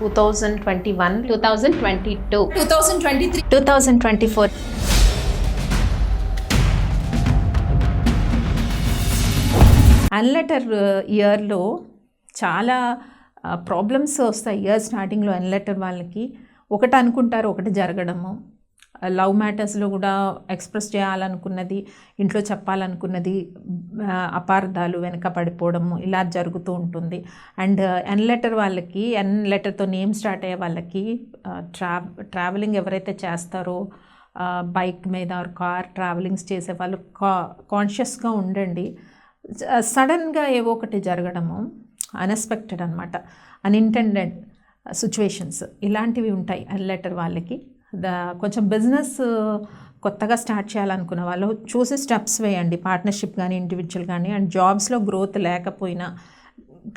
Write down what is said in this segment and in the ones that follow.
Two thousand twenty one two thousand twenty two two thousand twenty three two thousand twenty four అన్లెటర్ ఇయర్లో చాలా problems వస్తాయి. Year స్టార్టింగ్లో అన్లెటర్ వాళ్ళకి. ఒకటి అనుకుంటారు ఒకటి జరగడము. లవ్ మ్యాటర్స్లో కూడా ఎక్స్ప్రెస్ చేయాలనుకున్నది ఇంట్లో చెప్పాలనుకున్నది అపార్థాలు వెనక పడిపోవడము ఇలా జరుగుతూ ఉంటుంది. అండ్ ఎన్ లెటర్ వాళ్ళకి ఎన్ లెటర్తో నేమ్ స్టార్ట్ అయ్యే వాళ్ళకి ట్రా ట్రావెలింగ్ ఎవరైతే చేస్తారో బైక్ మీద ఆర్ కార్ ట్రావెలింగ్స్ చేసే వాళ్ళు కా కాన్షియస్గా ఉండండి. సడన్గా ఏవో ఒకటి జరగడము అన్ఎక్స్పెక్టెడ్ అనమాట అన్ఇంటెండెడ్ సిచ్యువేషన్స్ ఇలాంటివి ఉంటాయి లెటర్ వాళ్ళకి. కొంచెం బిజినెస్ కొత్తగా స్టార్ట్ చేయాలనుకున్న వాళ్ళు చూసి స్టెప్స్ వేయండి. పార్ట్నర్షిప్ కానీ ఇండివిజువల్ కానీ అండ్ జాబ్స్లో గ్రోత్ లేకపోయినా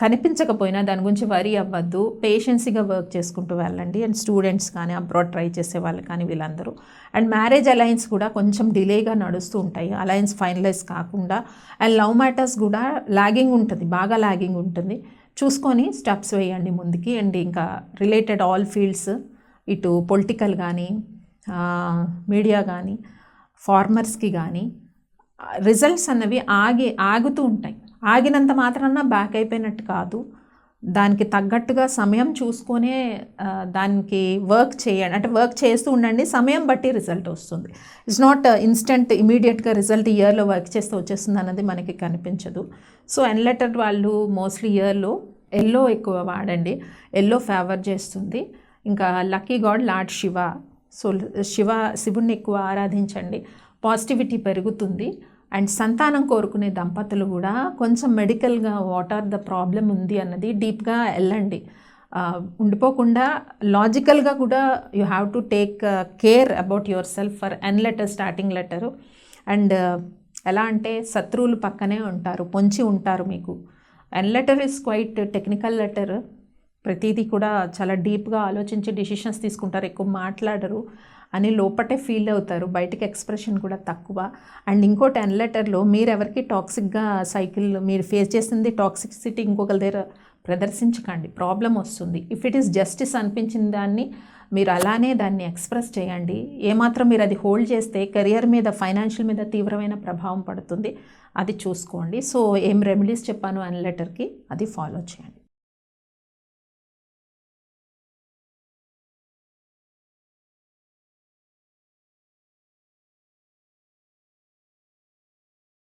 కనిపించకపోయినా దాని గురించి వరీ అవ్వద్దు. పేషెన్సీగా వర్క్ చేసుకుంటూ వెళ్ళండి. అండ్ స్టూడెంట్స్ కానీ అబ్రాడ్ ట్రై చేసే వాళ్ళు కానీ వీళ్ళందరూ. అండ్ మ్యారేజ్ అలయన్స్ కూడా కొంచెం డిలేగా నడుస్తూ ఉంటాయి. అలయన్స్ ఫైనలైజ్ కాకుండా అండ్ లవ్ మ్యాటర్స్ కూడా లాగింగ్ ఉంటుంది. బాగా లాగింగ్ ఉంటుంది. చూసుకొని స్టెప్స్ వేయండి ముందుకి. అండ్ ఇంకా రిలేటెడ్ ఆల్ ఫీల్డ్స్ ఇటు పొలిటికల్ కానీ మీడియా కానీ ఫార్మర్స్కి కానీ రిజల్ట్స్ అన్నవి ఆగి ఆగుతూ ఉంటాయి. ఆగినంత మాత్రాన బ్యాక్ అయిపోయినట్టు కాదు. దానికి తగ్గట్టుగా సమయం చూసుకొనే దానికి వర్క్ చేయండి. అంటే వర్క్ చేస్తూ ఉండండి. సమయం బట్టి రిజల్ట్ వస్తుంది. ఇట్స్ నాట్ ఇన్స్టెంట్ ఇమీడియట్గా రిజల్ట్ ఇయర్లో వర్క్ చేస్తే వచ్చేస్తుంది అన్నది మనకి కనిపించదు. సో ఎన్లెటర్ వాళ్ళు మోస్ట్లీ ఇయర్లో ఎల్లో ఎక్కువ వాడండి. ఎల్లో ఫేవర్ చేస్తుంది. ఇంకా lucky god lord Shiva. So Shiva శివుణ్ణి ఎక్కువ ఆరాధించండి. పాజిటివిటీ పెరుగుతుంది. అండ్ సంతానం కోరుకునే దంపతులు కూడా కొంచెం మెడికల్గా వాట్ ఆర్ ద ప్రాబ్లం ఉంది అన్నది డీప్గా వెళ్ళండి ఉండిపోకుండా లాజికల్గా కూడా you have to take care about yourself for N letter starting letter. And ఎలా అంటే శత్రువులు పక్కనే ఉంటారు పొంచి ఉంటారు మీకు. N letter is quite technical letter. ప్రతిదీ కూడా చాలా డీప్గా ఆలోచించి డిసిషన్స్ తీసుకుంటారు ఎక్కువ మాట్లాడరు అని లోపటే ఫీల్ అవుతారు బయటకి ఎక్స్ప్రెషన్ కూడా తక్కువ. అండ్ ఇంకో టెన్ లెటర్లో మీరు ఎవరికి టాక్సిక్గా సైకిల్ మీరు ఫేస్ చేసింది టాక్సిసిటీ ఇంకొకరి దగ్గర ప్రదర్శించకండి ప్రాబ్లం వస్తుంది. ఇఫ్ ఇట్ ఈస్ జస్టిస్ అనిపించిన దాన్ని మీరు అలానే దాన్ని ఎక్స్ప్రెస్ చేయండి. ఏమాత్రం మీరు అది హోల్డ్ చేస్తే కెరియర్ మీద ఫైనాన్షియల్ మీద తీవ్రమైన ప్రభావం పడుతుంది అది చూసుకోండి. సో ఏం రెమెడీస్ చెప్పాను అన్ లెటర్కి అది ఫాలో చేయండి.